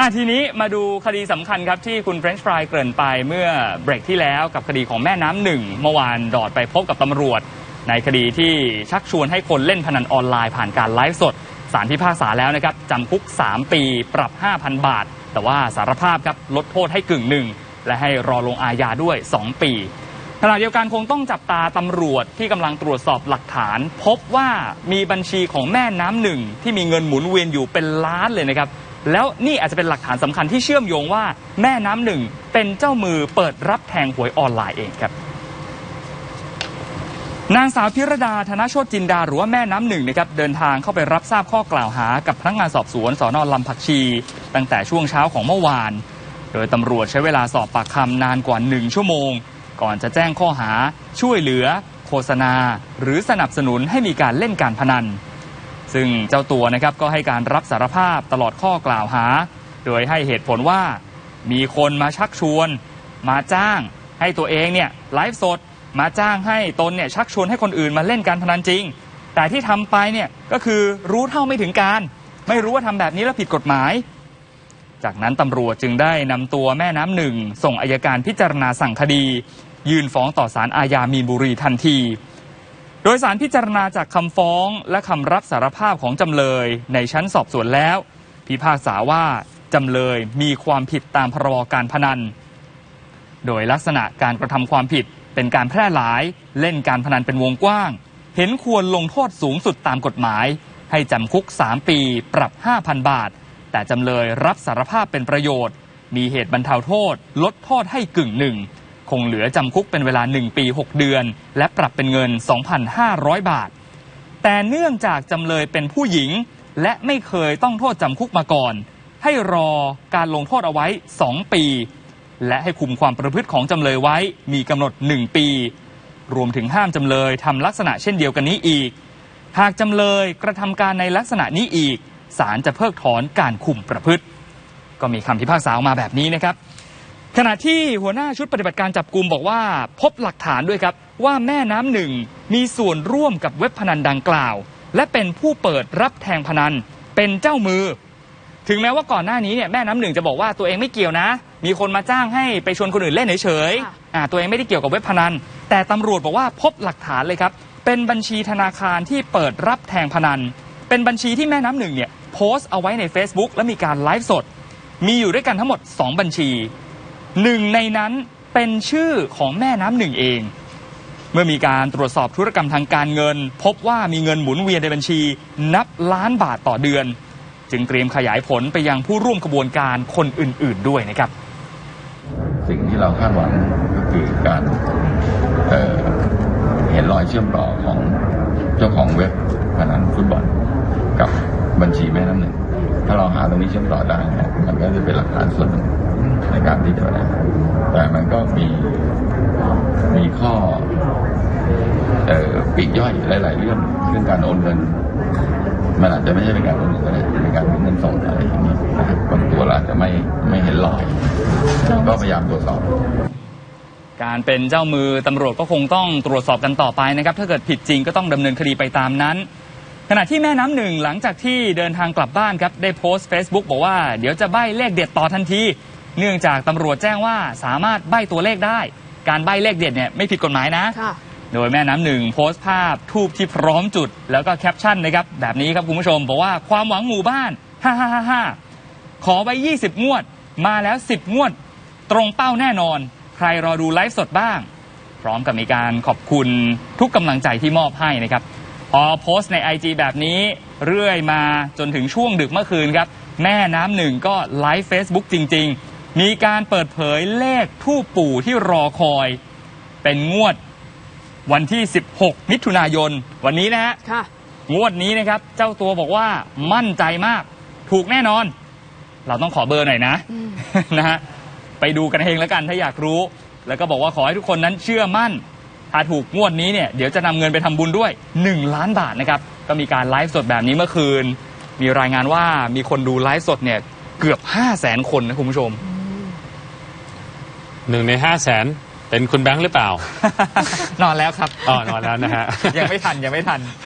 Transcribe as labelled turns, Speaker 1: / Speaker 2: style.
Speaker 1: อะทีนี้มาดูคดีสำคัญครับที่คุณเฟรนช์ฟรายเกริ่นไปเมื่อเบรกที่แล้วกับคดีของแม่น้ำหนึ่งเมื่อวานดอดไปพบกับตำรวจ ในคดีที่ชักชวนให้คนเล่นพนันออนไลน์ผ่านการไลฟ์สดสารพิพากษาแล้วนะครับจำคุก 3 ปีปรับ 5,000 บาท แต่ว่าสารภาพครับลดโทษให้กึ่งหนึ่ง และให้รอลงอาญาด้วย 2 ปีขณะเดียวกันคงต้องจับตาตำรวจที่กำลังตรวจสอบหลักฐาน พบว่ามีบัญชีของแม่น้ำหนึ่งที่มีเงินหมุนเวียนอยู่เป็นล้านเลยนะครับ แล้วนี่อาจจะเป็นหลักฐานสำคัญที่เชื่อมโยงว่าแม่น้ำหนึ่งเป็นเจ้ามือเปิดรับแทงหวยออนไลน์เองครับ นางสาวพิรดาธนโชติจินดาหรือว่าแม่น้ำหนึ่งนะครับเดินทางเข้าไปรับทราบข้อกล่าวหากับพนักงานสอบสวนสอนอลำผักชี ตั้งแต่ช่วงเช้าของเมื่อวาน โดยตำรวจใช้เวลาสอบปากคำนานกว่าหนึ่งชั่วโมง ก่อนจะแจ้งข้อหาช่วยเหลือ โฆษณา หรือสนับสนุนให้มีการเล่นการพนัน ซึ่งเจ้าตัวนะครับก็ให้การรับสารภาพตลอดข้อกล่าวหา โดยให้เหตุผลว่ามีคนมาชักชวน มาจ้าง ให้ตัวเองเนี่ยไลฟ์สดมาจ้างให้ตนเนี่ยชักชวนให้คนอื่นมาเล่นการพนันจริง แต่ที่ทำไปเนี่ยก็คือรู้เท่าไม่ถึงการ ไม่รู้ว่าทำแบบนี้แล้วผิดกฎหมาย จากนั้นตำรวจจึงได้นำตัวแม่น้ำหนึ่งส่งอายการพิจารณาสั่งคดี ยื่นฟ้องต่อศาลอาญามีนบุรีทันที โดยสารพิจารณาจากคำฟ้องและคำรับสารภาพของจำเลยในชั้นสอบสวนแล้ว พิพากษาว่าจำเลยมีความผิดตามพรบการพนัน โดยลักษณะการกระทำความผิดเป็นการแพร่หลาย เล่นการพนันเป็นวงกว้าง เห็นควรลงโทษสูงสุดตามกฎหมาย ให้จำคุก 3 ปีปรับ 5,000 บาท แต่จำเลยรับสารภาพเป็นประโยชน์ มีเหตุบรรเทาโทษ ลดโทษให้กึ่งหนึ่ง คงเหลือจำคุกเป็นเวลา 1 ปี 6 เดือน และปรับเป็นเงิน 2,500 บาท แต่เนื่องจากจำเลยเป็นผู้หญิง และไม่เคยต้องโทษจำคุกมาก่อน ให้รอการลงโทษเอาไว้ 2 ปี และให้คุมความประพฤติของจำเลยไว้มีกำหนด 1 ปี รวมถึงห้ามจำเลยทำลักษณะเช่นเดียวกันนี้อีก หากจำเลยกระทำการในลักษณะนี้อีกศาลจะเพิกถอนการคุมประพฤติ ก็มีคำพิพากษาออกมาแบบนี้นะครับ ขณะที่หัวหน้าชุดปฏิบัติการจับกลุ่มบอกว่าพบหลักฐานด้วยครับ ว่าแม่น้ำหนึ่งมีส่วนร่วมกับเว็บพนันดังกล่าว และเป็นผู้เปิดรับแทงพนันเป็นเจ้ามือ ถึงแม้ว่าก่อนหน้านี้เนี่ยแม่น้ำหนึ่งจะบอกว่าตัวเองไม่เกี่ยวนะ มีคนมาจ้างให้ไปชวนคนอื่นเล่นเฉย
Speaker 2: ค่ะ
Speaker 1: ๆอ่าตัวเองไม่ได้เกี่ยวกับเว็บพนัน แต่ตำรวจบอกว่าพบหลักฐานเลยครับ เป็นบัญชีธนาคารที่เปิดรับแทงพนัน เป็นบัญชีที่แม่น้ำหนึ่งเนี่ยโพสต์เอาไว้ใน Facebook และมีการไลฟ์สด มีอยู่ด้วยกันทั้งหมด 2 บัญชี หนึ่งในนั้นเป็นชื่อของแม่น้ำหนึ่งเอง เมื่อมีการตรวจสอบธุรกรรมทางการเงิน พบว่ามีเงินหมุนเวียนในบัญชี นับล้านบาทต่อเดือน จึงเตรียมขยายผลไปยังผู้ร่วมขบวนการคนอื่น ๆด้วยนะครับ
Speaker 3: สิ่งที่เราคาดหวังก็คือการเเห็นรอยเชื่อมต่อของเจ้าของเว็บพนันฟุตบอลกับบัญชีแม่น้ำหนึ่งถ้าเราหาตรงนี้เชื่อมต่อได้มันก็จะเป็นหลักฐานส่วนหนึ่ง ในการที่จะได้แต่มันก็มีมีข้อเออปลีกย่อยหลาย ๆ เรื่องเรื่องการโอนเงินมันอาจจะไม่ใช่เป็นการโอนเงินก็ได้เป็นการเป็นเงินส่งอะไรอย่างนี้นะครับางตัวเราอาจจะไม่ไม่เห็นรอยก็พยายามตรวจสอบ
Speaker 1: การเป็นเจ้ามือตำรวจก็คงต้องตรวจสอบกันต่อไปนะครับ ถ้าเกิดผิดจริงก็ต้องดำเนินคดีไปตามนั้น ขณะที่แม่น้ำหนึ่งหลังจากที่เดินทางกลับบ้านครับ ได้โพสต์ Facebook บอกว่า เดี๋ยวจะใบ้เลขเด็ดต่อทันที เนื่องจากตำรวจแจ้งว่าสามารถใบ้ตัวเลขได้ การใบ้เลขเด็ดเนี่ยไม่ผิดกฎหมายนะ
Speaker 2: ค่ะ
Speaker 1: โดยแม่น้ำหนึ่งโพสต์ภาพทูบที่พร้อมจุด แล้วก็แคปชั่นนะครับ แบบนี้ครับคุณผู้ชม บอกว่าความหวังหมู่บ้าน5ขอไว้ 20 งวด มาแล้ว 10 งวด ตรงเป้าแน่นอน ใครรอดูไลฟ์สดบ้าง พร้อมกับมีการขอบคุณทุกกำลังใจที่มอบให้นะครับ พอโพสต์ใน IG แบบนี้เรื่อยมาจนถึงช่วงดึกเมื่อคืนครับ แม่น้ำหนึ่งก็ไลฟ์ Facebook จริง ๆ มีการเปิดเผยเลขทูปปู่ที่รอคอย เป็นงวดวันที่ 16 มิถุนายน วันนี้นะฮะ
Speaker 2: ค่ะ
Speaker 1: งวดนี้นะครับ เจ้าตัวบอกว่ามั่นใจมาก ถูกแน่นอน เราต้องขอเบอร์หน่อยนะ
Speaker 2: อืม
Speaker 1: นะฮะไปดูกันเองแล้วกันถ้าอยากรู้ แล้วก็บอกว่าขอให้ทุกคนนั้นเชื่อมั่น ถ้าถูกงวดนี้เนี่ยเดี๋ยวจะนำเงินไปทำบุญด้วย 1 ล้านบาทนะครับ ก็มีการไลฟ์สดแบบนี้เมื่อคืน มีรายงานว่ามีคนดูไลฟ์สดเนี่ยเกือบ 5 0 0แสนคนนะคุณผู้ชม
Speaker 4: หนึ่งในห้าแสนเป็นคุณแบงค์หรือเปล่า
Speaker 1: นอนแล้วครับ
Speaker 4: อ๋อนอนแล้วนะฮะ
Speaker 1: ยังไม่ทันยังไม่ทัน